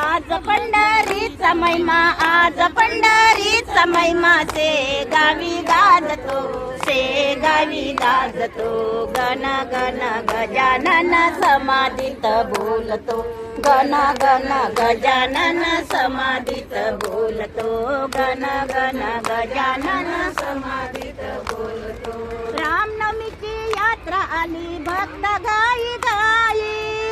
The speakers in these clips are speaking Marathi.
आज पंढरीचा महिमा आज पंढरीचा महिमा से गावी गाजतो से गावी गाजतो गण गण गजानन समाधीत बोलतो गण गण गजानन समाधीत बोलतो गण गण गजानन समाधीत बोलतो। रामनवमी आली भक्त गाई गाई.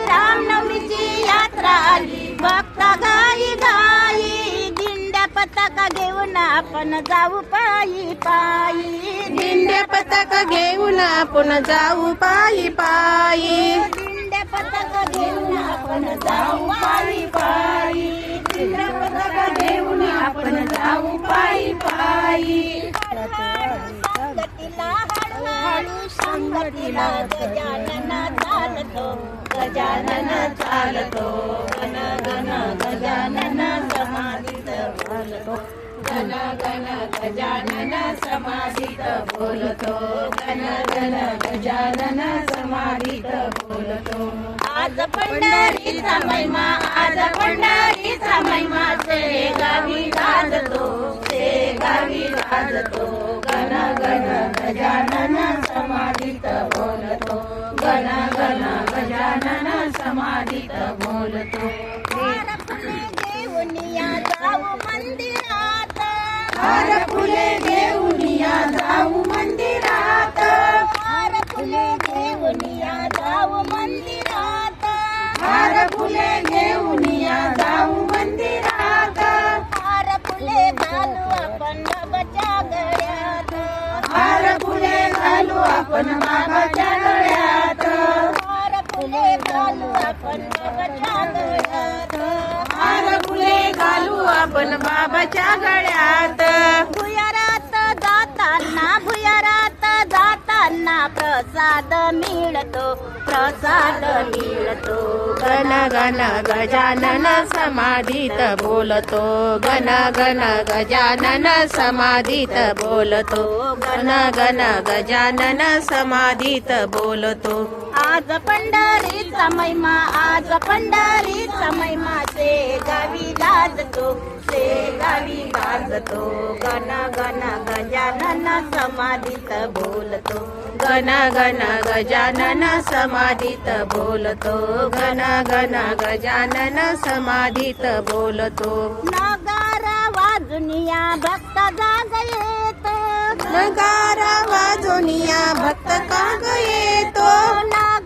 रामनवमीची यात्रा आली भक्त गाई गाई. दिंड्या पताका घेऊन आपण जाऊ पायी पायी. दिंड्या पताका घेऊन आपण जाऊ पायी पायी. दिंड्या पताका घेऊन आपण जाऊ पायी पायी. दिंड्या पताका घेऊन आपण जाऊ पायी पायी. संगतीला हळूहळू संगतीला गजानन चालतो गजानन चालतो गण गण गजानन समाधीत बोलतो. गण गण गजानन समाधीत बोलतो गण गण गजानन समाधीत बोलतो. आज पंढरीचा महिमा आज पंढरीचा महिमा ते गावी गाजतो ते गावी गाजतो समाधीत बोलतो. गण गण गजानन समाधीत बोलतो. घेऊन या जाऊ मंदिरात. हार फुले घेऊन या आपण बाबाच्या गळ्यात. हार फुले घालू आपण बाबाच्या गळ्यात. हार फुले घालू आपण बाबाच्या गळ्यात. भुयारात जाताना जाताना प्रसाद मिळतो प्रसाद मिळतो. गण गण गजानन समाधीत बोलतो गण गण गजानन समाधीत बोलतो. गण गण गजानन समाधीत बोलतो. आज पंढरीचा महिमा आज पंढरीचा महिमा से गावी गाजतो से गावी गाजतो गण गण गजानन समाधीत बोलतो. गण गण गजानन समाधीत बोलतो. गण गण गजानन समाधीत बोलतो. नगारा वाजुनिया भक्त जाग येतो. नगारा वाजोनिया भक्त काग येतो. वाजुनिया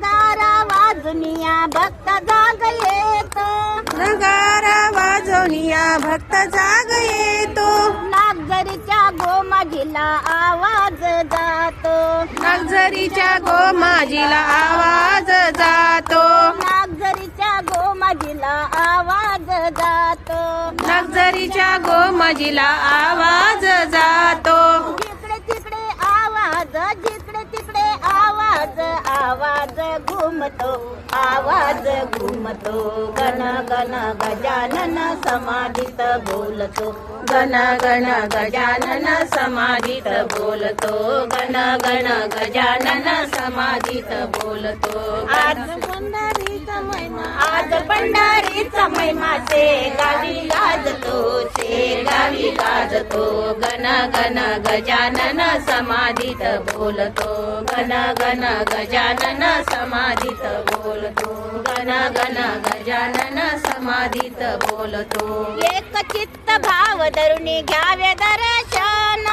भक्त जाग येतो. नगारा वाजवनिया भक्त जाग येतो. नागझरीच्या गोमाजीला आवाज जातो. नागझरीच्या गोमाजीला आवाज जातो. नागझरीच्या गोमाजीला आवाज जातो. नागझरीच्या गोमाजीला आवाज जातो. आवाज घुमतो आवाज घुमतो. गण गण गजानन समाधित बोलतो. गण गण गजानन समाधित बोलतो. गण गण गजानन समाधित बोलतो. आज पंढरीचा महिमा आज पंढरीचा महिमा से गावी गाजतो. गावी गाजतो. गण गण गजानन समाधीत बोलतो. गण गण गजानन समाधीत बोलतो. गण गण गजानन समाधीत बोलतो. एक चित्त भाव धरुणी घ्यावे दर्शन.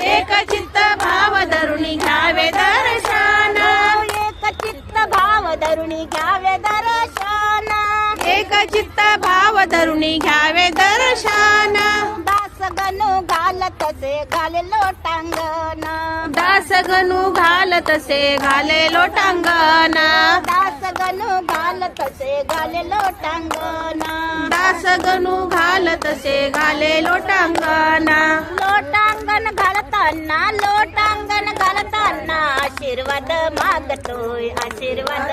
एक चित्त भाव धरुणी घ्यावे दर्शन. एक चित्त भाव धरुणी घ्यावे दर्शन. एक चित्त भाव धरुणी घ्यावे गणू घालत से घाले लोटांगण दास गणू घालत से घाले लोटांगण दास गणू घालत से घाले लोटांगण दास गणू घालत से घाले लोटांगण लोटांगण घालताना लोटांगण घालताना आशीर्वाद मागतोय आशीर्वाद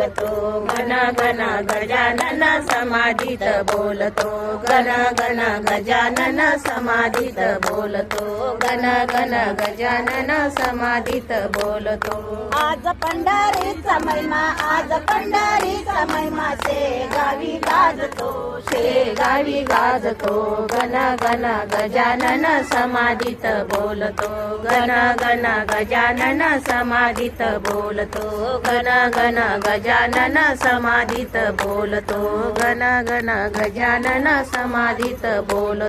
गतो घन घन गजानन समाधित बोलतो घन घन गजानन समाधित बोलतो घन घन गजानन समाधित बोलतो. आज पंढरीचा महिमा आज पंढरीचा महिमा से गावी गाजतो गावी गाजतो घन घन गजानन समाधित बोलतो घन घन गजानन समाधित बोलतो घन घन गण गजानन समाधित बोलतो. गण गण गजानन समाधित बोलतो.